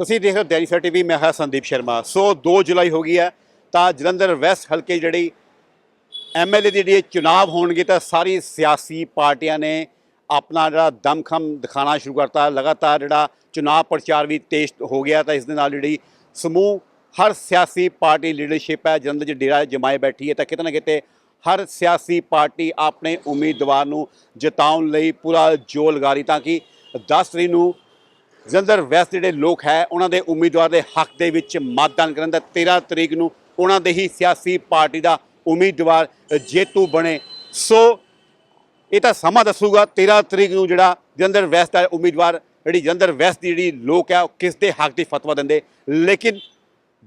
ਤੁਸੀਂ ਦੇਖ ਰਹੇ ਹੋ ਡੈਲੀ ਸਰ ਟੀਵੀ ਮੈਂ ਹਾਂ ਸੰਦੀਪ ਸ਼ਰਮਾ। ਸੋ 2 ਜੁਲਾਈ ਹੋ ਗਈ ਹੈ, ਤਾਂ ਜਲੰਧਰ ਵੈਸਟ ਹਲਕੇ ਜਿਹੜੀ ਐਮਐਲਏ ਦੀ ਜਿਹੜੀ ਚੁਣਾਵ ਹੋਣਗੇ, ਤਾਂ ਸਾਰੀ ਸਿਆਸੀ ਪਾਰਟੀਆਂ ਨੇ ਆਪਣਾ ਜਿਹੜਾ ਦਮਖਮ ਦਿਖਾਣਾ ਸ਼ੁਰੂ ਕਰਤਾ। ਲਗਾਤਾਰ ਜਿਹੜਾ ਚੁਣਾਵ ਪ੍ਰਚਾਰ ਵੀ ਤੇਜ਼ ਹੋ ਗਿਆ, ਤਾਂ ਇਸ ਦੇ ਨਾਲ ਜਿਹੜੀ ਸਮੂਹ, ਹਰ ਸਿਆਸੀ ਪਾਰਟੀ ਲੀਡਰਸ਼ਿਪ ਹੈ, ਜਲੰਧਰ 'ਚ ਡੇਰਾ ਜਮਾਏ ਬੈਠੀ ਹੈ, ਤਾਂ ਕਿਤੇ ਨਾ ਕਿਤੇ ਹਰ ਸਿਆਸੀ ਪਾਰਟੀ ਆਪਣੇ ਉਮੀਦਵਾਰ ਨੂੰ ਜਿਤਾਉਣ ਲਈ ਪੂਰਾ ਜੋਰ ਲਗਾ ਰਹੀ ਤਾਂ ਕਿ 10 ਤਰੀਕ ਨੂੰ ਜਲੰਧਰ ਵੈਸਟ ਜਿਹੜੇ ਲੋਕ ਹੈ, ਉਹਨਾਂ ਦੇ ਉਮੀਦਵਾਰ ਦੇ ਹੱਕ ਦੇ ਵਿੱਚ ਮਤਦਾਨ ਕਰਨ ਦਾ 13 ਤਰੀਕ ਨੂੰ ਉਹਨਾਂ ਦੇ ਹੀ ਸਿਆਸੀ ਪਾਰਟੀ ਦਾ ਉਮੀਦਵਾਰ ਜੇਤੂ ਬਣੇ। ਸੋ ਇਹ ਤਾਂ ਸਮਾਂ ਦੱਸੂਗਾ 13 ਤਰੀਕ ਨੂੰ ਜਿਹੜਾ ਜਲੰਧਰ ਵੈਸਟ ਦਾ ਉਮੀਦਵਾਰ, ਜਿਹੜੀ ਜਲੰਧਰ ਵੈਸਟ ਦੀ ਜਿਹੜੀ ਲੋਕ ਹੈ, ਉਹ ਕਿਸ ਦੇ ਹੱਕ ਦੀ ਫਤਵਾ ਦਿੰਦੇ? ਲੇਕਿਨ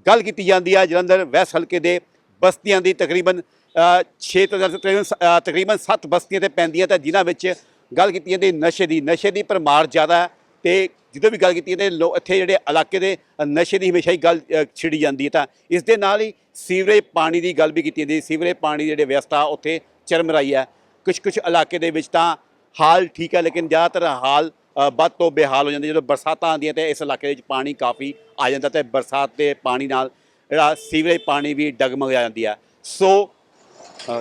ਗੱਲ ਕੀਤੀ ਜਾਂਦੀ ਹੈ ਜਲੰਧਰ ਵੈਸਟ ਹਲਕੇ ਦੇ ਬਸਤੀਆਂ ਦੀ, ਤਕਰੀਬਨ 6 ਤੋਂ ਜ਼ਿਆਦਾ ਤਕਰੀਬਨ ਤਕਰੀਬਨ 7 ਬਸਤੀਆਂ ਤੇ ਪੈਂਦੀਆਂ ਤਾਂ ਜਿਨ੍ਹਾਂ ਵਿੱਚ ਗੱਲ ਕੀਤੀ ਜਾਂਦੀ ਨਸ਼ੇ ਦੀ। ਨਸ਼ੇ ਦੀ ਪਰਮਾਰ ਜ਼ਿਆਦਾ ਹੈ ਤੇ ਜਦੋਂ ਵੀ ਗੱਲ ਕੀਤੀ ਜਾਂਦੀ ਲੋ ਇੱਥੇ ਜਿਹੜੇ ਇਲਾਕੇ ਦੇ ਨਸ਼ੇ ਦੀ ਹਮੇਸ਼ਾ ਹੀ ਗੱਲ ਛਿੜੀ ਜਾਂਦੀ ਹੈ ਤਾਂ ਇਸ ਦੇ ਨਾਲ ਹੀ ਸੀਵਰੇਜ ਪਾਣੀ ਦੀ ਗੱਲ ਵੀ ਕੀਤੀ ਜਾਂਦੀ ਹੈ। ਸੀਵਰੇਜ ਪਾਣੀ ਦੀ ਜਿਹੜੇ ਵਿਵਸਥਾ ਉੱਥੇ ਚਰਮਰਾਈ ਹੈ। ਕੁਝ ਕੁਝ ਇਲਾਕੇ ਦੇ ਵਿੱਚ ਤਾਂ ਹਾਲ ਠੀਕ ਹੈ ਲੇਕਿਨ ਜ਼ਿਆਦਾਤਰ ਹਾਲ ਵੱਧ ਤੋਂ ਬੇਹਾਲ ਹੋ ਜਾਂਦੇ। ਜਦੋਂ ਬਰਸਾਤਾਂ ਆਉਂਦੀਆਂ ਤੇ ਇਸ ਇਲਾਕੇ ਵਿੱਚ ਪਾਣੀ ਕਾਫੀ ਆ ਜਾਂਦਾ ਤੇ ਬਰਸਾਤ ਦੇ ਪਾਣੀ ਨਾਲ ਜਿਹੜਾ ਸੀਵਰੇਜ ਪਾਣੀ ਵੀ ਡਗਮਗ ਜਾਂਦੀ ਹੈ। ਸੋ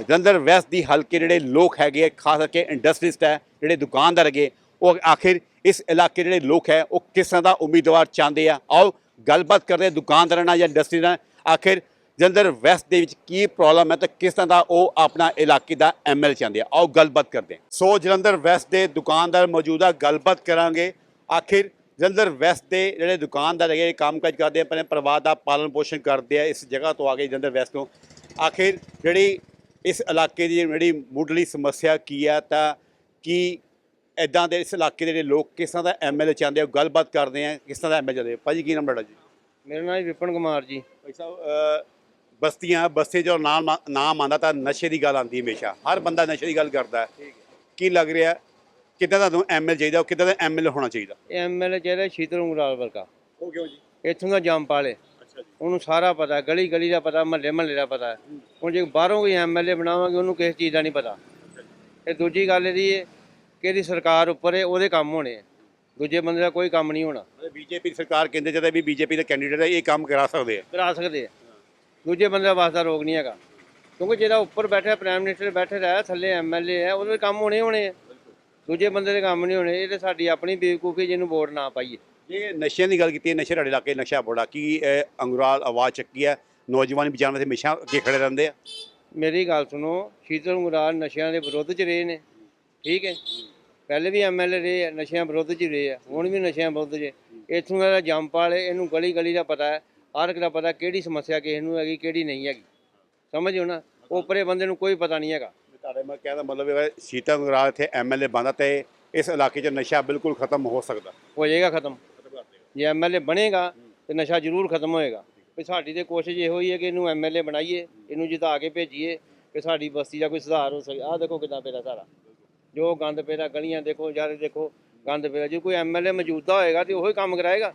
ਜਲੰਧਰ ਵੈਸਟ ਦੀ ਹਲਕੇ ਜਿਹੜੇ ਲੋਕ ਹੈਗੇ ਆ, ਖਾਸ ਕਰਕੇ ਇੰਡਸਟਰੀਸਟ ਹੈ ਜਿਹੜੇ ਦੁਕਾਨਦਾਰ ਹੈਗੇ ਉਹ ਆਖਿਰ ਇਸ ਇਲਾਕੇ ਜਿਹੜੇ ਲੋਕ ਹੈ, ਉਹ ਕਿਸ ਤਰ੍ਹਾਂ ਦਾ ਉਮੀਦਵਾਰ ਚਾਹੁੰਦੇ ਆ? ਆਓ, ਗੱਲਬਾਤ ਕਰਦੇ ਦੁਕਾਨਦਾਰਾਂ ਨਾਲ ਜਾਂ ਇੰਡਸਟਰੀ ਨਾਲ। ਆਖਿਰ ਜਲੰਧਰ ਵੈਸਟ ਦੇ ਵਿੱਚ ਕੀ ਪ੍ਰੋਬਲਮ ਹੈ ਤੇ ਕਿਸ ਤਰ੍ਹਾਂ ਦਾ ਉਹ ਆਪਣਾ ਇਲਾਕੇ ਦਾ ਐਮਐਲ ਚਾਹੁੰਦੇ ਆ? ਆਓ, ਗੱਲਬਾਤ ਕਰਦੇ ਸੋ ਜਲੰਧਰ ਵੈਸਟ ਦੇ ਦੁਕਾਨਦਾਰ ਮੌਜੂਦਾ ਗੱਲਬਾਤ ਕਰਾਂਗੇ। ਆਖਿਰ ਜਲੰਧਰ ਵੈਸਟ ਦੇ ਜਿਹੜੇ ਦੁਕਾਨਦਾਰ ਹੈਗੇ ਕੰਮਕਾਜ ਕਰਦੇ ਆ, ਆਪਣੇ ਪਰਿਵਾਰ ਦਾ ਪਾਲਣ ਪੋਸ਼ਣ ਕਰਦੇ ਆ, ਇਸ ਜਗ੍ਹਾ ਤੋਂ ਆ ਕੇ ਜਲੰਧਰ ਵੈਸਟ ਤੋਂ। ਆਖਿਰ ਜਿਹੜੀ ਇਸ ਇਲਾਕੇ ਦੀ ਜਿਹੜੀ ਮੁੱਢਲੀ ਸਮੱਸਿਆ ਕੀ ਆ ਤਾਂ ਕੀ ਇਦਾਂ ਦੇ ਇਸ ਇਲਾਕੇ ਦੇ ਜਿਹੜੇ ਲੋਕ ਕਿਸ ਤਰ੍ਹਾਂ ਦਾ ਐਮਐਲਏ ਚਾਹੁੰਦੇ ਆ ਗੱਲਬਾਤ ਕਰਦੇ ਆ ਕਿਸ ਤਰ੍ਹਾਂ ਦਾ ਐਮਐਲਏ ਚਾਹੁੰਦੇ ਆ ਭਾਜੀ ਕੀ ਨਾਮ ਤੁਹਾਡਾ ਜੀ? ਮੇਰਾ ਨਾਮ ਵਿਪਨ ਕੁਮਾਰ ਜੀ। ਭਾਈ ਸਾਹਿਬ ਅ, ਬਸਤੀਆਂ ਬਸਤੀ ਜੋ ਨਾਮ ਨਾਮ ਆਉਂਦਾ ਤਾਂ ਨਸ਼ੇ ਦੀ ਗੱਲ ਆਉਂਦੀ ਹਮੇਸ਼ਾ। ਹਰ ਬੰਦਾ ਨਸ਼ੇ ਦੀ ਗੱਲ ਕਰਦਾ ਹੈ। ਕੀ ਲੱਗ ਰਿਹਾ ਕਿੱਦਾਂ ਦਾ ਤੁਹਾਨੂੰ ਐਮਐਲ ਚਾਹੀਦਾ ਉਹ ਕਿੱਦਾਂ ਦਾ ਐਮਐਲ ਹੋਣਾ ਚਾਹੀਦਾ? ਐਮਐਲਏ ਚਾਹੀਦਾ ਸ਼ੀਤਲ ਉਂਗਰਾਲ ਵਰਗਾ। ਉਹ ਕਿਉਂ ਜੀ? ਇੱਥੋਂ ਦਾ ਜੰਪਾਲ ਹੈ ਅੱਛਾ ਜੀ। ਉਹਨੂੰ ਸਾਰਾ ਪਤਾ ਗਲੀ ਗਲੀ ਦਾ ਪਤਾ ਮਹੱਲੇ ਮਹੱਲੇ ਦਾ ਪਤਾ। ਹੁਣ ਜੇ ਬਾਹਰੋਂ ਕੋਈ ਐਮਐਲਏ ਬਣਾਵਾਂਗੇ ਉਹਨੂੰ ਕਿਸੇ ਚੀਜ਼ ਦਾ ਨਹੀਂ ਪਤਾ। ਇਹ ਦੂਜੀ ਗੱਲ ਇਹਦੀ ਹੈ ਕਿ ਇਹਦੀ ਸਰਕਾਰ ਉੱਪਰ ਹੈ ਉਹਦੇ ਕੰਮ ਹੋਣੇ ਆ। ਦੂਜੇ ਬੰਦੇ ਦਾ ਕੋਈ ਕੰਮ ਨਹੀਂ ਹੋਣਾ। ਬੀਜੇਪੀ ਸਰਕਾਰ ਕਹਿੰਦੇ ਜਦੋਂ ਵੀ ਬੀਜੇਪੀ ਦੇ ਕੈਂਡੀਡੇਟ ਹੈ ਇਹ ਕੰਮ ਕਰਾ ਸਕਦੇ ਆ। ਕਰਾ ਸਕਦੇ ਆ। ਦੂਜੇ ਬੰਦੇ ਦਾ ਵਾਸਤਾ ਰੋਗ ਨਹੀਂ ਹੈਗਾ। ਕਿਉਂਕਿ ਜਿਹੜਾ ਉੱਪਰ ਬੈਠਾ ਪ੍ਰਾਈਮ ਮਿਨਿਸਟਰ ਬੈਠੇ ਰਿਹਾ ਥੱਲੇ ਐਮਐਲਏ ਹੈ ਉਹਦੇ ਕੰਮ ਹੋਣੇ ਹੋਣੇ ਆ। ਦੂਜੇ ਬੰਦੇ ਦੇ ਕੰਮ ਨਹੀਂ ਹੋਣੇ ਇਹ ਤੇ ਸਾਡੀ ਆਪਣੀ ਬੇਵਕੂਫੀ ਜਿਹਨੂੰ ਵੋਟ ਨਾ ਪਾਈਏ। ਜੇ ਨਸ਼ਿਆਂ ਦੀ ਗੱਲ ਕੀਤੀ ਹੈ ਨਸ਼ੇ ਤੁਹਾਡੇ ਇਲਾਕੇ ਨਸ਼ਾ ਬੜਾ ਕੀ ਅੰਗੁਰਾਲ ਆਵਾਜ਼ ਚੱਕੀ ਹੈ? ਨੌਜਵਾਨ ਬਚਾਉਣ ਵਾਸਤੇ ਹਮੇਸ਼ਾ ਅੱਗੇ ਖੜੇ ਰਹਿੰਦੇ ਆ। ਮੇਰੀ ਗੱਲ ਸੁਣੋ ਸ਼ੀਤਲ ਉਂਗਰਾਲ ਨਸ਼ਿਆਂ ਦੇ ਵਿਰੁੱਧ 'ਚ ਰਹੇ ਨੇ। ਠੀਕ ਹੈ? ਪਹਿਲੇ ਵੀ ਐਮਐਲਏ ਰਹੇ ਆ ਨਸ਼ਿਆਂ ਵਿਰੁੱਧ 'ਚ ਹੀ ਰਹੇ ਆ ਹੁਣ ਵੀ ਨਸ਼ਿਆਂ ਵਿਰੁੱਧ 'ਚ ਇੱਥੋਂ ਦਾ ਜੰਪਾਲ ਹੈ ਇਹਨੂੰ ਗਲੀ ਗਲੀ ਦਾ ਪਤਾ ਹੈ ਹਰ ਇੱਕ ਦਾ ਪਤਾ ਕਿਹੜੀ ਸਮੱਸਿਆ ਕਿਸੇ ਨੂੰ ਹੈਗੀ ਕਿਹੜੀ ਨਹੀਂ ਹੈਗੀ। ਸਮਝੋ ਨਾ? ਉੱਪਰੇ ਬੰਦੇ ਨੂੰ ਕੋਈ ਪਤਾ ਨਹੀਂ ਹੈਗਾ। ਤੁਹਾਡੇ ਮੈਂ ਕਹਿੰਦਾ ਮਤਲਬ ਇਹ ਸੀਤਾ ਅੰਗੁਰਾਲ ਇੱਥੇ ਐਮਐਲਏ ਬੰਦਾ ਤੇ ਇਸ ਇਲਾਕੇ 'ਚ ਨਸ਼ਾ ਬਿਲਕੁਲ ਖਤਮ ਹੋ ਸਕਦਾ। ਹੋ ਜਾਏਗਾ ਖਤਮ। ਜੇ ਐਮਐਲਏ ਬਣੇਗਾ ਤੇ ਨਸ਼ਾ ਜ਼ਰੂਰ ਖਤਮ ਹੋਏਗਾ। ਵੀ ਸਾਡੀ ਤੇ ਕੋਸ਼ਿਸ਼ ਇਹੋ ਹੀ ਹੈ ਕਿ ਇਹਨੂੰ ਐਮਐਲਏ ਬਣਾਈਏ ਇਹਨੂੰ ਜਿਤਾ ਕੇ ਭੇਜੀਏ ਕਿ ਸਾਡੀ ਬਸਤੀ ਦਾ ਕੋਈ ਸੁਧਾਰ ਹੋ ਸਕੇ। ਆਹ ਦੇਖੋ ਕਿਦਾਂ ਪਿਆ ਸਾਰਾ। ਜੋ ਗੰਦ ਪਿਆ ਗਲੀਆਂ ਦੇਖੋ ਯਾਰ ਦੇਖੋ ਗੰਦ ਪਿਆ ਜੇ ਕੋਈ ਐਮਐਲਏ ਮੌਜੂਦਾ ਹੋਏਗਾ ਤੇ ਉਹੀ ਕੰਮ ਕਰਾਏਗਾ।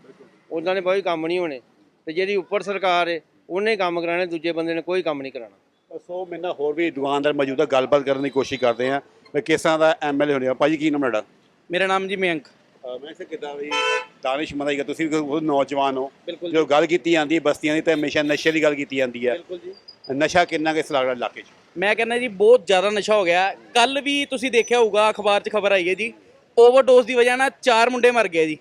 ਉਹਨਾਂ ਨੇ ਕੋਈ ਕੰਮ ਨਹੀਂ ਹੋਣੇ। ਤੇ ਜਿਹੜੀ ਉੱਪਰ ਸਰਕਾਰ ਹੈ ਉਹਨੇ ਕੰਮ ਕਰਾਣੇ ਦੂਜੇ ਬੰਦੇ ਨੇ ਕੋਈ ਕੰਮ ਨਹੀਂ ਕਰਾਣਾ ਸੋ ਮੇਰੇ ਨਾਲ ਹੋਰ ਵੀ ਦੁਕਾਨਦਾਰ ਮੌਜੂਦਾ ਗੱਲਬਾਤ ਕਰਨ ਦੀ ਕੋਸ਼ਿਸ਼ ਕਰਦੇ ਆ ਵੀ ਕਿਸ ਤਰ੍ਹਾਂ ਦਾ ਐਮਐਲਏ ਹੋਣੇ ਆ ਭਾਜੀ ਕੀ ਨਾਮ ਤੁਹਾਡਾ? ਮੇਰਾ ਨਾਮ ਜੀ ਮਯੰਕ ਮੈਂ ਇਸੇ ਕਿਦਾਂ ਵੀ ਦਾਨਿਸ਼ ਮਦਾਈਗਾ ਤੁਸੀਂ ਨੌਜਵਾਨ ਹੋ। ਬਿਲਕੁਲ ਜੋ ਗੱਲ ਕੀਤੀ ਜਾਂਦੀ ਹੈ ਬਸਤੀਆਂ ਦੀ ਤਾਂ ਹਮੇਸ਼ਾ ਨਸ਼ੇ ਦੀ ਗੱਲ ਕੀਤੀ ਜਾਂਦੀ ਹੈ। ਬਿਲਕੁਲ ਜੀ। ਨਸ਼ਾ ਕਿੰਨਾ ਕੁ ਇਸ ਇਲਾਕੇ 'ਚ? ਮੈਂ ਕਹਿੰਦਾ ਜੀ ਬਹੁਤ ਜ਼ਿਆਦਾ ਨਸ਼ਾ ਹੋ ਗਿਆ। ਕੱਲ ਵੀ ਤੁਸੀਂ ਦੇਖਿਆ ਹੋਊਗਾ ਅਖਬਾਰ 'ਚ ਖਬਰ ਆਈ ਹੈ ਜੀ। ਓਵਰਡੋਜ਼ ਦੀ ਵਜ੍ਹਾ ਨਾਲ ਚਾਰ ਮੁੰਡੇ ਮਰ ਗਏ ਜੀ।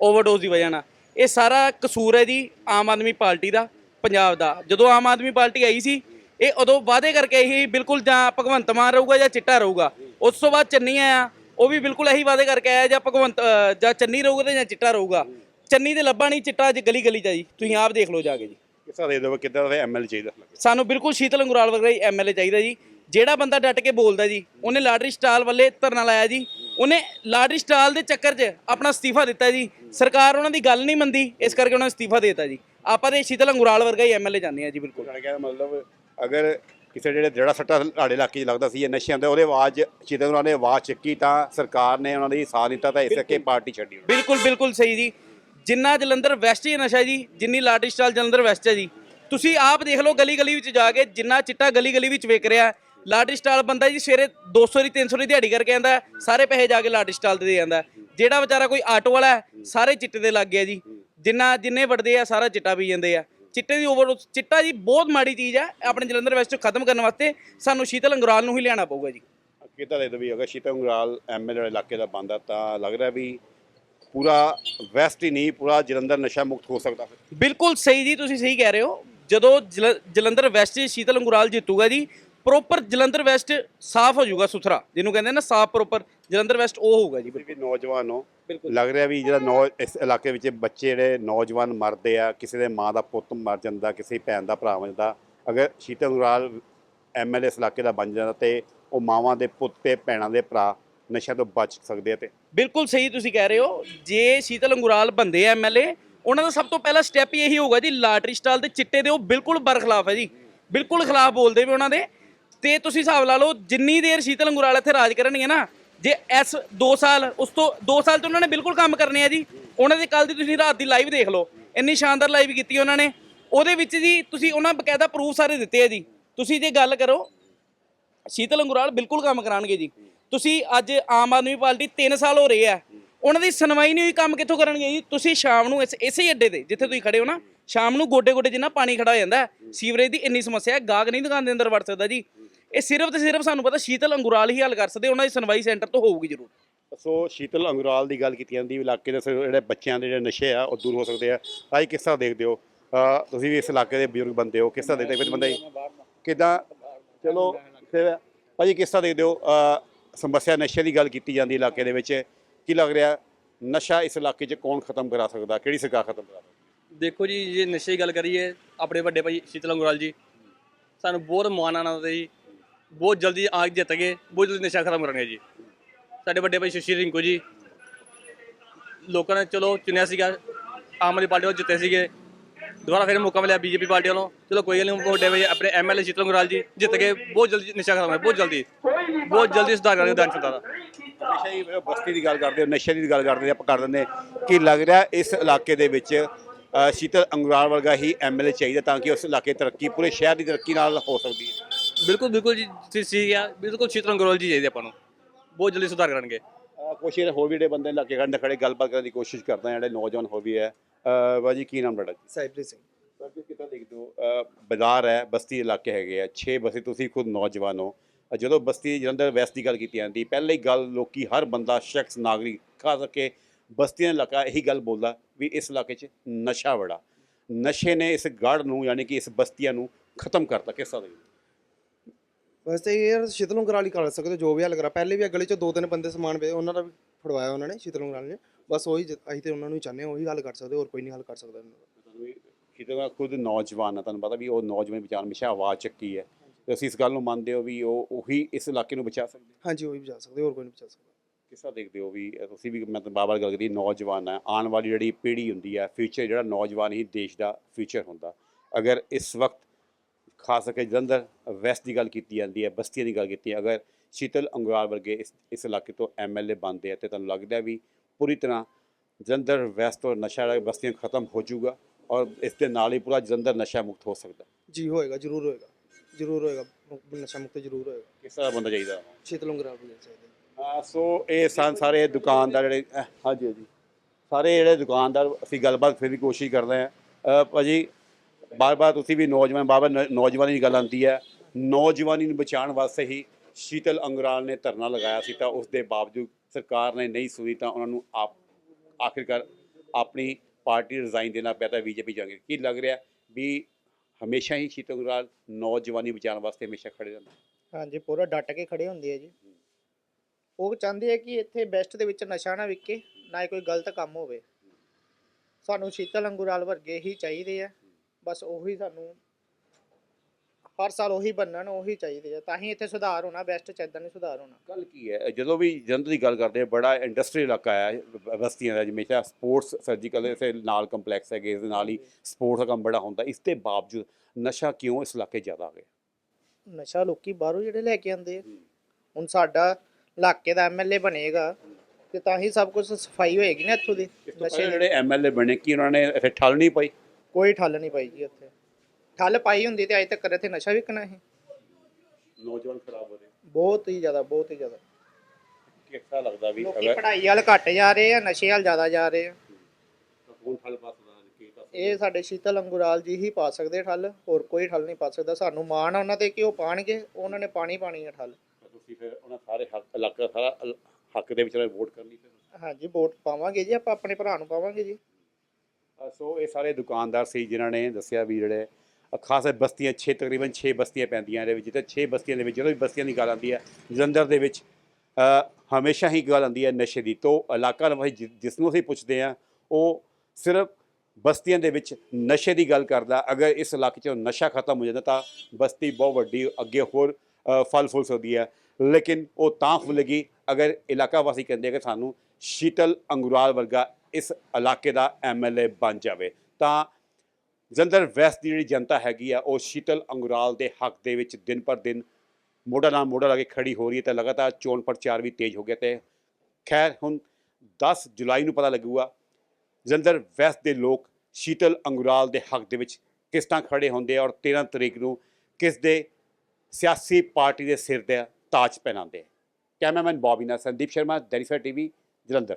ਓਵਰਡੋਜ਼ ਦੀ ਵਜ੍ਹਾ ਨਾਲ। ਇਹ ਸਾਰਾ ਕਸੂਰ ਹੈ ਜੀ ਆਮ ਆਦਮੀ ਪਾਰਟੀ ਦਾ ਪੰਜਾਬ ਦਾ। ਜਦੋਂ ਆਮ ਆਦਮੀ ਪਾਰਟੀ ਆਈ ਸੀ ਇਹ ਉਦੋਂ ਵਾਅਦੇ ਕਰਕੇ ਇਹੀ ਬਿਲਕੁਲ ਜਾਂ ਭਗਵੰਤ ਮਾਨ ਰਹੂਗਾ ਜਾਂ ਚਿੱਟਾ ਰਹੂਗਾ। ਉਸ ਤੋਂ ਬਾਅਦ ਚੰਨੀ ਆਇਆ ਉਹ ਵੀ ਬਿਲਕੁਲ ਇਹੀ ਵਾਅਦੇ ਕਰਕੇ ਆਇਆ ਜਾਂ ਭਗਵੰਤ ਜਾਂ ਚੰਨੀ ਰਹੂਗਾ ਤੇ ਜਾਂ ਚਿੱਟਾ ਰਹੂਗਾ। ਚੰਨੀ ਤੇ ਲੱਭਾ ਨਹੀਂ ਚਿੱਟਾ ਅੱਜ ਗਲੀ ਗਲੀ ਚ ਆ ਜੀ। ਤੁਸੀਂ ਆਪ ਦੇਖ ਲਓ ਜਾ ਕੇ ਜੀ। ਤਰ੍ਹਾਂ ਦੇ ਦੋ ਕਿੱਦਾਂ ਦਾ ਐਮਐਲਏ ਚਾਹੀਦਾ? ਸਾਨੂੰ ਬਿਲਕੁਲ ਸ਼ੀਤਲ ਅੰਗੁਰਾਲ ਵਰਗਾ ਹੀ ਐਮਐਲਏ ਚਾਹੀਦਾ ਜੀ। ਜਿਹੜਾ ਬੰਦਾ ਡਟ ਕੇ ਬੋਲਦਾ ਜੀ ਉਹਨੇ ਲਾਟਰੀ ਸਟਾਲ ਵੱਲੇ ਧਰਨਾ ਲਾਇਆ ਜੀ। ਉਹਨੇ ਲਾਟਰੀ ਸਟਾਲ ਦੇ ਚੱਕਰ 'ਚ ਆਪਣਾ ਅਸਤੀਫਾ ਦਿੱਤਾ ਜੀ। ਸਰਕਾਰ ਉਹਨਾਂ ਦੀ ਗੱਲ ਨਹੀਂ ਮੰਨਦੀ ਇਸ ਕਰਕੇ ਉਹਨਾਂ ਨੇ ਅਸਤੀਫਾ ਦੇ ਦਿੱਤਾ ਜੀ। ਆਪਾਂ ਤੇ ਸ਼ੀਤਲ ਅੰਗੁਰਾਲ ਵਰਗਾ ਹੀ ਐਮਐਲਏ ਚਾਹੁੰਦੇ ਆ ਜੀ ਬਿਲਕੁਲ। ਕਹਿਣ ਦਾ ਮਤਲਬ ਅਗਰ ਕਿਸੇ ਜਿਹੜੇ ਜਿਹੜਾ ਸੱਟਾ ਸਾਡੇ ਇਲਾਕੇ 'ਚ ਲੱਗਦਾ ਸੀ ਇਹ ਨਸ਼ਿਆਂ ਦਾ ਉਹਦੇ ਆਵਾਜ਼ ਜਦੋਂ ਉਹਨਾਂ ਨੇ ਆਵਾਜ਼ ਚੱਕੀ ਤਾਂ ਸਰਕਾਰ ਨੇ ਉਹਨਾਂ ਦੀ ਸਾਥ ਦਿੱਤਾ ਤਾਂ ਇਸ ਕਰਕੇ ਪਾਰਟੀ ਛੱਡੀ ਬਿਲਕੁਲ ਬਿਲਕੁਲ ਸਹੀ ਜੀ। ਜਿੰਨਾ ਜਲੰਧਰ ਵੈਸਟ 'ਚ ਨਸ਼ਾ ਜੀ ਜਿੰਨੀ ਲਾਟਰੀ ਸਟਾਲ ਜਲੰਧਰ ਵੈਸਟ ਹੈ ਜੀ। ਤੁਸੀਂ ਆਪ ਦੇਖ ਲਓ ਗਲੀ ਗਲੀ ਵਿੱਚ ਜਾ ਕੇ ਜਿੰਨਾ ਚਿੱਟਾ ਗਲੀ ਗਲੀ ਵਿੱਚ ਵਿਕ ਰਿਹਾ ਲਾਟਰੀ ਸਟਾਲ ਬੰਦਾ ਜੀ ਸਵੇਰੇ 200 ਦੀ 300 ਦੀ ਦਿਹਾੜੀ ਕਰਕੇ ਆਂਦਾ ਸਾਰੇ ਪੈਸੇ ਜਾ ਕੇ ਲਾਟਰੀ ਸਟਾਲ ਤੇ ਦੇ ਜਾਂਦਾ ਜਿਹੜਾ ਵਿਚਾਰਾ ਕੋਈ ਆਟੋ ਵਾਲਾ ਹੈ, ਸਾਰੇ ਚਿੱਟੇ ਦੇ ਲੱਗ ਗਿਆ ਜੀ। ਜਿੰਨਾ ਜਿੰਨੇ ਵੱਡਦੇ ਆ ਸਾਰਾ ਚਿੱਟਾ ਪੀ ਜਾਂਦੇ ਆ। ਚਿੱਟੇ ਦੀ ਓਵਰ ਚਿੱਟਾ ਜੀ ਬਹੁਤ ਮਾੜੀ ਚੀਜ਼ ਹੈ ਆਪਣੇ ਜਲੰਧਰ ਵੈਸਟ ਨੂੰ ਖਤਮ ਕਰਨ ਵਾਸਤੇ ਸਾਨੂੰ ਸ਼ੀਤਲ ਅੰਗਰਾਲ ਨੂੰ ਹੀ ਲਿਆਣਾ ਪਊਗਾ ਜੀ। ਕਿਤਾ ਦੇ ਵੀ ਅਗਰ ਸ਼ੀਤਲ ਅੰਗਰਾਲ ਐਮਐਲਏ ਇਲਾਕੇ ਦਾ ਬੰਦਾ ਤਾਂ ਲੱਗ ਰਿਹਾ ਵੀ ਪੂਰਾ ਵੈਸਟ ਹੀ ਨਹੀਂ ਪੂਰਾ ਜਲੰਧਰ ਨਸ਼ਾ ਮੁਕਤ ਹੋ ਸਕਦਾ ਫਿਰ। ਬਿਲਕੁਲ ਸਹੀ ਜੀ ਤੁਸੀਂ ਸਹੀ ਕਹਿ ਰਹੇ ਹੋ। ਜਦੋਂ ਜਲ- ਜਲੰਧਰ ਵੈਸਟ ਸ਼ੀਤਲ ਅੰਗੁਰਾਲ ਜਿੱਤੂਗਾ ਜੀ ਪ੍ਰੋਪਰ ਜਲੰਧਰ ਵੈਸਟ ਸਾਫ਼ ਹੋ ਜਾਊਗਾ ਸੁਥਰਾ। ਜਿਹਨੂੰ ਕਹਿੰਦੇ ਨਾ ਸਾਫ਼ ਪ੍ਰੋਪਰ ਜਲੰਧਰ ਵੈਸਟ ਉਹ ਹੋਊਗਾ ਜੀ। ਤੁਸੀਂ ਵੀ ਨੌਜਵਾਨ ਹੋ। ਬਿਲਕੁਲ। ਲੱਗ ਰਿਹਾ ਵੀ ਜਿਹੜਾ ਨੌ ਇਸ ਇਲਾਕੇ ਵਿੱਚ ਬੱਚੇ ਜਿਹੜੇ ਨੌਜਵਾਨ ਮਰਦੇ ਆ ਕਿਸੇ ਦੇ ਮਾਂ ਦਾ ਪੁੱਤ ਮਰ ਜਾਂਦਾ ਕਿਸੇ ਭੈਣ ਦਾ ਭਰਾ ਮਰ ਜਾਂਦਾ ਅਗਰ ਸ਼ੀਤਲ ਅੰਗਰਾਲ ਐਮਐਲਏ ਇਸ ਇਲਾਕੇ ਦਾ ਬਣ ਜਾਂਦਾ ਤੇ ਉਹ ਮਾਵਾਂ ਦੇ ਪੁੱਤ ਤੇ ਭੈਣਾਂ ਦੇ ਭਰਾ ਨਸ਼ਿਆਂ ਤੋਂ ਬਚ ਸਕਦੇ ਆ ਤੇ। ਬਿਲਕੁਲ ਸਹੀ ਤੁਸੀਂ ਕਹਿ ਰਹੇ ਹੋ। ਜੇ ਸ਼ੀਤਲ ਅੰਗੁਰਾਲ ਬੰਦੇ ਆ ਐਮਐਲਏ ਉਹਨਾਂ ਦਾ ਸਭ ਤੋਂ ਪਹਿਲਾ ਸਟੈਪ ਹੀ ਇਹੀ ਹੋਊਗਾ ਜੀ, ਲਾਟਰੀ ਸਟਾਲ ਤੇ ਚਿੱਟੇ ਦੇ ਉਹ ਬਿਲਕੁਲ ਬਰਖਲਾਫ ਹੈ ਜੀ। ਬਿਲਕੁਲ ਖਿਲਾਫ ਬੋਲਦੇ ਵੀ ਉਹਨਾਂ ਦੇ। ਤੇ ਤੁਸੀਂ ਹਿਸਾਬ ਲਾ ਲਓ, ਜਿੰਨੀ ਦੇਰ ਸ਼ੀਤਲ ਅੰਗੁਰਾਲ ਇੱਥੇ ਰਾਜ ਕਰਨਗੇ ਨਾ, ਜੇ ਐਸ 2 ਸਾਲ, ਉਸ ਤੋਂ 2 ਸਾਲ ਤੋਂ ਉਹਨਾਂ ਨੇ ਬਿਲਕੁਲ ਕੰਮ ਕਰਨੇ ਆ ਜੀ। ਉਹਨਾਂ ਦੇ ਕੱਲ ਦੀ ਤੁਸੀਂ ਰਾਤ ਦੀ ਲਾਈਵ ਦੇਖ ਲਓ, ਇੰਨੀ ਸ਼ਾਨਦਾਰ ਲਾਈਵ ਕੀਤੀ ਉਹਨਾਂ ਨੇ। ਉਹਦੇ ਵਿੱਚ ਜੀ, ਤੁਸੀਂ ਉਹਨਾਂ ਬਕਾਇਦਾ ਪ੍ਰੂਫ ਸਾਰੇ ਦਿੱਤੇ ਆ ਜੀ। ਤੁਸੀਂ ਜੇ ਗੱਲ ਕਰੋ, ਸ਼ੀਤਲ ਅੰਗੁਰਾਲ ਬਿਲਕੁਲ ਕੰਮ ਕਰਾਣਗੇ ਜੀ। ਤੁਸੀਂ ਅੱਜ ਆਮ ਆਦਮੀ ਪਾਰਟੀ 3 ਸਾਲ ਹੋ ਰਹੇ ਆ। ਉਹਨਾਂ ਦੀ ਸੁਣਵਾਈ ਨਹੀਂ ਹੋਈ, ਕੰਮ ਕਿੱਥੋਂ ਕਰਨਗੇ ਜੀ? ਤੁਸੀਂ ਸ਼ਾਮ ਨੂੰ ਇਸ ਇਸੇ ਅੱਡੇ ਤੇ, ਜਿੱਥੇ ਤੁਸੀਂ ਖੜੇ ਹੋ ਨਾ, ਸ਼ਾਮ ਨੂੰ ਗੋਡੇ ਗੋਡੇ ਜਿੰਨਾ ਪਾਣੀ ਖੜਾ ਹੋ ਜਾਂਦਾ, ਸੀਵਰੇਜ ਦੀ ਇੰਨੀ ਸਮੱਸਿਆ ਹੈ, ਗਾਹਕ ਨਹੀਂ ਦੁਕਾਨ ਦੇ ਅੰਦਰ ਵੜ ਸਕਦਾ ਜੀ। ਇਹ ਸਿਰਫ ਤੇ ਸਿਰਫ ਸਾਨੂੰ ਪਤਾ ਸ਼ੀਤਲ ਅੰਗੁਰਾਲ ਹੀ ਹੱਲ ਕਰ ਸਕਦੇ, ਉਹਨਾਂ ਦੀ ਸੁਣਵਾਈ ਸੈਂਟਰ ਤੋਂ ਹੋਊਗੀ ਜ਼ਰੂਰ। ਸੋ ਸ਼ੀਤਲ ਅੰਗੁਰਾਲ ਦੀ ਗੱਲ ਕੀਤੀ ਜਾਂਦੀ, ਇਲਾਕੇ ਦੇ ਜਿਹੜੇ ਬੱਚਿਆਂ ਦੇ ਜਿਹੜੇ ਨਸ਼ੇ ਆ, ਉਹ ਦੂਰ ਹੋ ਸਕਦੇ ਆ। ਭਾਈ ਕਿਸ ਤਰ੍ਹਾਂ ਦੇਖਦੇ ਹੋ? ਤੁਸੀਂ ਵੀ ਇਸ ਇਲਾਕੇ ਦੇ ਬਜ਼ੁਰਗ ਬੰਦੇ ਹੋ, ਕਿਸ ਤਰ੍ਹਾਂ ਦੇਖਦੇ ਫਿਰ ਬੰਦਾ ਜੀ, ਕਿਦਾਂ? ਚਲੋ ਭਾਜੀ ਕਿਸ ਤਰ੍ਹਾਂ ਦੇਖਦੇ ਹੋ? ਸਮੱਸਿਆ ਨਸ਼ੇ ਦੀ ਗੱਲ ਕੀਤੀ ਜਾਂਦੀ ਇਲਾਕੇ ਦੇ ਵਿੱਚ, ਕੀ ਲੱਗ ਰਿਹਾ? ਨਸ਼ਾ ਇਸ ਇਲਾਕੇ 'ਚ ਕੌਣ ਖਤਮ ਕਰਾ ਸਕਦਾ? ਕਿਹੜੀ ਸਰਕਾਰ ਖਤਮ ਕਰਾ ਸਕਦੀ? ਦੇਖੋ ਜੀ, ਜੇ ਨਸ਼ੇ ਦੀ ਗੱਲ ਕਰੀਏ, ਆਪਣੇ ਵੱਡੇ ਭਾਈ ਸ਼ੀਤਲ ਅੰਗਰਾਲ ਜੀ, ਸਾਨੂੰ ਬਹੁਤ ਮਾਣ ਆਣਾ ਤੇ ਜੀ। ਬਹੁਤ ਜਲਦੀ ਆਗ ਜਿੱਤ ਗਏ, ਬਹੁਤ ਜਲਦੀ ਨਸ਼ਾ ਖਤਮ ਕਰਨਗੇ ਜੀ। ਸਾਡੇ ਵੱਡੇ ਭਾਈ ਸ਼ਸ਼ੀ ਰਿੰਕੂ ਜੀ, ਲੋਕਾਂ ਨੇ ਚਲੋ ਚੁਣਿਆ ਸੀਗਾ, ਆਮ ਆਦਮੀ ਪਾਰਟੀ ਵੱਲੋਂ ਜਿੱਤੇ ਸੀਗੇ। ਦੁਬਾਰਾ ਫਿਰ ਮੌਕਾ ਮਿਲਿਆ ਬੀਜੇਪੀ ਪਾਰਟੀ ਵੱਲੋਂ। ਚਲੋ ਕੋਈ ਗੱਲ ਨਹੀਂ ਵੱਡੇ ਭਾਈ ਆਪਣੇ ਐਮਐਲਏ ਸ਼ੀਤਲ ਅੰਗਰਾਲ ਜੀ ਜਿੱਤ ਗਏ ਬਹੁਤ ਜਲਦੀ ਨਸ਼ਾ ਖਤਮ ਹੋਇਆ ਬਹੁਤ ਜਲਦੀ। ਬਹੁਤ ਜਲਦੀ ਸੁਧਾਰ ਕਰਨਗੇ ਦਾਨ ਦਾ। ਹਮੇਸ਼ਾ ਹੀ ਬਸਤੀ ਦੀ ਗੱਲ ਕਰਦੇ ਹੋ ਨਸ਼ੇ ਦੀ ਗੱਲ ਕਰਦੇ ਆਪਾਂ ਕਰ ਦਿੰਦੇ ਕੀ ਲੱਗ ਰਿਹਾ ਇਸ ਇਲਾਕੇ ਦੇ ਵਿੱਚ ਸ਼ੀਤਲ ਅੰਗਰਾਲ ਵਰਗਾ ਹੀ ਐਮਐਲਏ ਚਾਹੀਦਾ ਤਾਂ ਕਿ ਉਸ ਇਲਾਕੇ ਤਰੱਕੀ ਪੂਰੇ ਸ਼ਹਿਰ ਦੀ ਤਰੱਕੀ ਨਾਲ ਹੋ ਸਕਦੀ ਹੈ? ਬਿਲਕੁਲ ਬਿਲਕੁਲ ਜੀ ਤੁਸੀਂ ਸਹੀ ਆ ਬਿਲਕੁਲ ਸ਼ੀਤਲ ਅੰਗਰਾਲ ਜੀ ਚਾਹੀਦੇ ਆਪਾਂ ਨੂੰ। ਬਹੁਤ ਜਲਦੀ ਸੁਧਾਰ ਕਰਨਗੇ ਕੋਸ਼ਿਸ਼ ਹੋਰ ਵੀ ਜਿਹੜੇ ਬੰਦੇ ਇਲਾਕੇ ਖੜ੍ਹ ਖੜੇ ਗੱਲਬਾਤ ਕਰਨ ਦੀ ਕੋਸ਼ਿਸ਼ ਕਰਦੇ ਜਿਹੜੇ ਨੌਜਵਾਨ ਹੋ ਵੀ ਹੈ ਬਾਜੀ ਕੀ ਨਾਮ ਤੁਹਾਡਾ? ਜੀ ਸਾਹਿਬਪ੍ਰੀਤ ਸਿੰਘ। ਸਰ ਕਿਤਾ ਦੇਖਦੇ ਹੋ? ਅਹ ਬਾਜ਼ਾਰ ਹੈ ਬਸਤੀ ਇਲਾਕੇ ਹੈਗੇ ਆ 6 ਬਸਤੀ ਤੁਸੀਂ ਖੁਦ ਨੌਜਵਾਨ ਹੋ। ਜਦੋਂ ਬਸਤੀ ਜਲੰਧਰ ਵੈਸਟ ਦੀ ਗੱਲ ਕੀਤੀ ਜਾਂਦੀ ਪਹਿਲੇ ਹੀ ਗੱਲ ਲੋਕੀ ਹਰ ਬੰਦਾ ਸ਼ਖਸ ਨਾਗਰਿਕ ਖਾਸ ਕਰਕੇ ਬਸਤੀਆਂ ਦਾ ਇਲਾਕਾ ਇਹੀ ਗੱਲ ਬੋਲਦਾ ਵੀ ਇਸ ਇਲਾਕੇ 'ਚ ਨਸ਼ਾ ਬੜਾ। ਨਸ਼ੇ ਨੇ ਇਸ ਗੜ ਨੂੰ ਯਾਨੀ ਕਿ ਇਸ ਬਸਤੀਆਂ ਨੂੰ ਖਤਮ ਕਰਤਾ। ਕਿਸ ਤਰ੍ਹਾਂ ਦੇ ਵੈਸੇ ਇਹ ਯਾਰ ਸ਼ੀਤਲ ਨੂੰ ਕਰਾਲੀ ਕਰ ਸਕਦੇ ਜੋ ਵੀ ਹੱਲ ਕਰਾ। ਪਹਿਲੇ ਵੀ ਇਹ ਗਲੀ ਚ ਦੋ ਤਿੰਨ ਬੰਦੇ ਸਮਾਨ ਵੇ ਉਹਨਾਂ ਦਾ ਵੀ ਫੜਵਾਇਆ ਉਹਨਾਂ ਨੇ ਸ਼ੀਤਲ ਨੂੰ ਕਰਾਲੀ ਨੇ ਬਸ ਉਹੀ ਜ- ਅਸੀਂ ਤੇ ਉਹਨਾਂ ਨੂੰ ਹੀ ਚਾਹੁੰਦੇ ਹਾਂ ਉਹੀ ਹੱਲ ਕਰ ਸਕਦੇ ਹੋਰ ਕੋਈ ਨਹੀਂ ਹੱਲ ਕਰ ਸਕਦਾ ਇਹਨਾਂ ਦਾ। ਕਿਤੇ ਨਾ ਖੁਦ ਨੌਜਵਾਨ ਆ ਤੁਹਾਨੂੰ ਪਤਾ ਵੀ ਉਹ ਨੌਜਵਾਨ ਵਿਚਾਰ ਹਮੇਸ਼ਾ ਆਵਾਜ਼ ਚੱਕੀ ਹੈ। ਤੇ ਅਸੀਂ ਇਸ ਗੱਲ ਨੂੰ ਮੰਨਦੇ ਹੋ ਵੀ ਉਹ ਉਹੀ ਇਸ ਇਲਾਕੇ ਨੂੰ ਬਚਾ ਸਕਦੇ। ਹਾਂਜੀ ਉਹੀ ਬਚਾ ਸਕਦੇ ਹੋਰ ਕੋਈ ਨਹੀਂ ਬਚਾ ਸਕਦਾ। ਕਿਸ ਤਰ੍ਹਾਂ ਦੇਖਦੇ ਹੋ ਵੀ ਤੁਸੀਂ ਵੀ ਮੈਂ ਤਾਂ ਬਾਰ-ਬਾਰ ਗੱਲ ਕਰੀ ਨੌਜਵਾਨ ਹੈ ਆਉਣ ਵਾਲੀ ਜਿਹੜੀ ਪੀੜ੍ਹੀ ਹੁੰਦੀ ਹੈ ਫਿਊਚਰ ਜਿਹੜਾ ਨੌਜਵਾਨ ਹੀ ਦੇਸ਼ ਦਾ ਫਿਊਚਰ ਹੁੰਦਾ। ਅਗਰ ਇਸ ਵਕਤ ਖਾਸ ਕਰਕੇ ਜਲੰਧਰ ਵੈਸਟ ਦੀ ਗੱਲ ਕੀਤੀ ਜਾਂਦੀ ਹੈ ਬਸਤੀਆਂ ਦੀ ਗੱਲ ਕੀਤੀ ਹੈ ਅਗਰ ਸ਼ੀਤਲ ਅੰਗਰਾਲ ਵਰਗੇ ਇਸ ਇਸ ਇਲਾਕੇ ਤੋਂ ਐਮਐਲਏ ਬਣਦੇ ਆ ਤੇ ਤੁਹਾਨੂੰ ਲੱਗਦਾ ਵੀ ਪੂਰੀ ਤਰ੍ਹਾਂ ਜਲੰਧਰ ਵੈਸਟ ਤੋਂ ਨਸ਼ਾ ਬਸਤੀਆਂ ਖਤਮ ਹੋ ਜਾਊਗਾ ਔਰ ਇਸ ਦੇ ਨਾਲ ਹੀ ਪੂਰਾ ਜਲੰਧਰ ਨਸ਼ਾ ਮੁਕਤ ਹੋ ਸਕਦਾ। ਜੀ ਹੋਏਗਾ ਜ਼ਰੂਰ ਹੋਏਗਾ ਜ਼ਰੂਰ ਹੋਏਗਾ ਨਸ਼ਾ ਮੁਕਤ ਜ਼ਰੂਰ ਹੋਏਗਾ। ਕਿਸ ਤਰ੍ਹਾਂ ਬੰਦਾ ਚਾਹੀਦਾ? ਸ਼ੀਤਲ ਨੂੰ ਕਰਾਲੀ ਚਾਹੀਦਾ ਹਾਂ ਸੋ ਇਹ ਸਨ ਸਾਰੇ ਦੁਕਾਨਦਾਰ ਜਿਹੜੇ ਹਾਂਜੀ ਹਾਂਜੀ। ਸਾਰੇ ਜਿਹੜੇ ਦੁਕਾਨਦਾਰ ਅਸੀਂ ਗੱਲਬਾਤ ਫਿਰ ਵੀ ਕੋਸ਼ਿਸ਼ ਕਰਦੇ ਹਾਂ। ਅਹ, ਭਾਜੀ ਬਾਰ-ਬਾਰ ਤੁਸੀਂ ਵੀ ਨੌਜਵਾਨ ਬਾਬਾ ਨੌਜਵਾਨੀ ਦੀ ਗੱਲ ਆਉਂਦੀ ਹੈ। ਨੌਜਵਾਨੀ ਨੂੰ ਬਚਾਉਣ ਵਾਸਤੇ ਹੀ ਸ਼ੀਤਲ ਅੰਗਰਾਲ ਨੇ ਧਰਨਾ ਲਗਾਇਆ ਸੀ ਤਾਂ ਉਸ ਦੇ ਬਾਵਜੂਦ ਸਰਕਾਰ ਨੇ ਨਹੀਂ ਸੁਣੀ ਤਾਂ ਉਹਨਾਂ ਨੂੰ ਆਪ ਆਖਿਰਕਾਰ ਆਪਣੀ ਪਾਰਟੀ ਰਿਜ਼ਾਈਨ ਦੇਣਾ ਪਿਆ ਤਾਂ ਬੀਜੇਪੀ ਜਾਂਗੇ ਕੀ ਲੱਗ ਰਿਹਾ ਵੀ ਹਮੇਸ਼ਾ ਹੀ ਸ਼ੀਤਲ ਅੰਗਰਾਲ ਨੌਜਵਾਨੀ ਬਚਾਉਣ ਵਾਸਤੇ ਹਮੇਸ਼ਾ ਖੜੇ ਰਹਿੰਦੇ? ਹਾਂਜੀ, ਪੂਰਾ ਡਟ ਕੇ ਖੜੇ ਹੁੰਦੇ ਆ ਜੀ। ਉਹ ਚਾਹੁੰਦੇ ਆ ਕਿ ਇੱਥੇ ਬੈਸਟ ਦੇ ਵਿੱਚ ਨਸ਼ਾ ਨਾ ਵਿਕੇ, ਨਾ ਹੀ ਕੋਈ ਗਲਤ ਕੰਮ ਹੋਵੇ। ਸਾਨੂੰ ਸ਼ੀਤਲ ਅੰਗੂਰਾਲ ਵਰਗੇ ਹੀ ਚਾਹੀਦੇ ਆ। ਬਸ ਉਹੀ ਸਾਨੂੰ ਹਰ ਸਾਲ ਉਹੀ ਬੰਨਣ ਉਹੀ ਚਾਹੀਦੇ ਆ। ਤਾਂ ਹੀ ਇੱਥੇ ਸੁਧਾਰ ਹੋਣਾ ਬੈਸਟ ਚ ਏਦਾਂ ਨਹੀਂ ਸੁਧਾਰ ਹੋਣਾ। ਗੱਲ ਕੀ ਹੈ? ਜਦੋਂ ਵੀ ਜਲੰਧਰ ਦੀ ਗੱਲ ਕਰਦੇ ਆ ਬੜਾ ਇੰਡਸਟਰੀ ਇਲਾਕਾ ਹੈ ਬਸਤੀਆਂ ਦਾ ਹਮੇਸ਼ਾ ਸਪੋਰਟਸ ਸਰਜੀਕਲ ਦੇ ਨਾਲ ਕੰਪਲੈਕਸ ਹੈਗੇ ਇਸ ਦੇ ਨਾਲ ਹੀ ਸਪੋਰਟਸ ਦਾ ਕੰਮ ਬੜਾ ਹੁੰਦਾ। ਇਸ ਦੇ ਬਾਵਜੂਦ ਨਸ਼ਾ ਕਿਉਂ ਇਸ ਇਲਾਕੇ ਜ਼ਿਆਦਾ ਆ ਗਿਆ? ਨਸ਼ਾ ਲੋਕੀ ਬਾਹਰੋਂ ਜਿਹੜੇ ਲੈ ਕੇ ਆਉਂਦੇ ਆ। ਹੁਣ ਸਾਡਾ ਇਲਾਕੇ ਦਾ ਐਮਐਲਏ ਬਣੇਗਾ ਤੇ ਤਾਂ ਹੀ ਸਭ ਕੁਝ ਸਫ਼ਾਈ ਹੋਏਗੀ ਨਾ ਇੱਥੋਂ ਦੀ। ਇਸ ਤੋਂ ਨਸ਼ੇ ਜਿਹੜੇ ਐਮਐਲਏ ਬਣੇ ਕੀ ਉਹਨਾਂ ਨੇ ਇੱਥੇ ਠੱਲ ਨਹੀਂ ਪਾਈ? ਕੋਈ ਠੱਲ ਨਹੀਂ ਪਾਈ ਜੀ ਉੱਥੇ ਠੱਲ ਪਾਈ ਹੁੰਦੀ ਤੇ ਅਜੇ ਤੱਕ ਇੱਥੇ ਨਸ਼ਾ ਵਿਕਣਾ ਸੀ। ਨੌਜਵਾਨ ਖਰਾਬ ਹੋ ਰਹੇ। ਬਹੁਤ ਹੀ ਜ਼ਿਆਦਾ ਬਹੁਤ ਹੀ ਜ਼ਿਆਦਾ। ਕਿੱਸਾ ਲੱਗਦਾ ਵੀ ਲੋਕੀ ਅਗਰ ਪੜ੍ਹਾਈ ਵੱਲ ਘੱਟ ਜਾ ਰਹੇ ਆ ਨਸ਼ੇ ਵੱਲ ਜ਼ਿਆਦਾ ਜਾ ਰਹੇ ਆ। ਕੌਣ ਠੱਲ ਪਾ ਸਕਦਾ ਇਹ ਸਾਡੇ ਸ਼ੀਤਲ ਅੰਗੁਰਾਲ ਜੀ ਹੀ ਪਾ ਸਕਦੇ ਠੱਲ ਹੋਰ ਕੋਈ ਠੱਲ ਨਹੀਂ ਪਾ ਸਕਦਾ। ਸਾਨੂੰ ਮਾਣ ਆ ਉਹਨਾਂ ਤੇ ਕਿ ਉਹ ਪਾਣਗੇ ਉਹਨਾਂ ਨੇ ਪਾਣੀ ਪਾਣੀ ਆ ਠੱਲ। ਤੁਸੀਂ ਫਿਰ ਉਹਨਾਂ ਸਾਰੇ ਹੱਕ ਇਲਾਕਾ ਸਾਰਾ ਅਲ- ਹੱਕ ਦੇ ਵਿੱਚ ਵੋਟ ਕਰਨੀ ਫਿਰ। ਹਾਂਜੀ ਵੋਟ ਪਾਵਾਂਗੇ ਜੀ ਆਪਾਂ ਆਪਣੇ ਭਰਾ ਨੂੰ ਪਾਵਾਂਗੇ ਜੀ। ਅ, ਸੋ ਇਹ ਸਾਰੇ ਦੁਕਾਨਦਾਰ ਸੀ ਜਿਨ੍ਹਾਂ ਨੇ ਦੱਸਿਆ ਵੀ ਜਿਹੜੇ ਖਾਸ ਹੈ ਬਸਤੀਆਂ 6 ਤਕਰੀਬਨ 6 ਬਸਤੀਆਂ ਪੈਂਦੀਆਂ ਇਹਦੇ ਵਿੱਚ, ਤੇ 6 ਬਸਤੀਆਂ ਦੇ ਵਿੱਚ ਜਦੋਂ ਵੀ ਬਸਤੀਆਂ ਦੀ ਗੱਲ ਆਉਂਦੀ ਹੈ, ਜਲੰਧਰ ਦੇ ਵਿੱਚ ਹਮੇਸ਼ਾ ਹੀ ਗੱਲ ਆਉਂਦੀ ਹੈ ਨਸ਼ੇ ਦੀ, ਤੋਂ ਇਲਾਕਾ ਨਿਵਾਸੀ ਜਿ- ਜਿਸ ਨੂੰ ਅਸੀਂ ਪੁੱਛਦੇ ਹਾਂ, ਉਹ ਸਿਰਫ ਬਸਤੀਆਂ ਦੇ ਵਿੱਚ ਨਸ਼ੇ ਦੀ ਗੱਲ ਕਰਦਾ, ਅਗਰ ਇਸ ਇਲਾਕੇ 'ਚ ਨਸ਼ਾ ਖਤਮ ਹੋ ਜਾਂਦਾ ਤਾਂ ਬਸਤੀ ਬਹੁਤ ਵੱਡੀ, ਅੱਗੇ ਹੋਰ ਫਲ ਫੁੱਲ ਸਕਦੀ ਹੈ। ਲੇਕਿਨ ਉਹ ਤਾਂ ਫੁੱਲੇਗੀ ਅਗਰ ਇਲਾਕਾ ਵਾਸੀ ਕਹਿੰਦੇ ਕਿ ਸਾਨੂੰ ਸ਼ੀਤਲ ਅੰਗੁਰਾਲ ਵਰਗਾ ਇਸ ਇਲਾਕੇ ਦਾ ਐਮਐਲਏ ਬਣ ਜਾਵੇ, ਤਾਂ ਜਲੰਧਰ ਵੈਸਟ ਦੀ ਜਿਹੜੀ ਜਨਤਾ ਹੈਗੀ ਆ, ਉਹ ਸ਼ੀਤਲ ਅੰਗੁਰਾਲ ਦੇ ਹੱਕ ਦੇ ਵਿੱਚ ਦਿਨ ਪਰ ਦਿਨ ਮੋਢਾ ਨਾਲ ਮੋਢਾ ਲਾ ਕੇ ਖੜੀ ਹੋ ਰਹੀ ਹੈ ਤੇ ਲਗਾਤਾਰ ਚੋਣ ਪ੍ਰਚਾਰ ਵੀ ਤੇਜ਼ ਹੋ ਗਿਆ ਤੇ ਖੈਰ ਹੁਣ 10 ਜੁਲਾਈ ਨੂੰ ਪਤਾ ਲੱਗੂਗਾ ਜਲੰਧਰ ਵੈਸਟ ਦੇ ਲੋਕ ਸ਼ੀਤਲ ਅੰਗੁਰਾਲ ਦੇ ਹੱਕ ਦੇ ਵਿੱਚ ਕਿਸ ਤਰ੍ਹਾਂ ਖੜੇ ਹੁੰਦੇ ਆ ਔਰ 13 ਤਰੀਕ ਨੂੰ ਕਿਸ ਦੇ ਸਿਆਸੀ ਪਾਰਟੀ ਦੇ ਸਿਰ ਤੇ ਤਾਜ ਪਹਿਨਾਉਂਦੇ ਕੈਮਰਾਮੈਨ ਬॉबी ਨਾਲ ਸੰਦੀਪ ਸ਼ਰਮਾ ਦੈਨਿਸਰ ਟੀਵੀ, ਜਲੰਧਰ।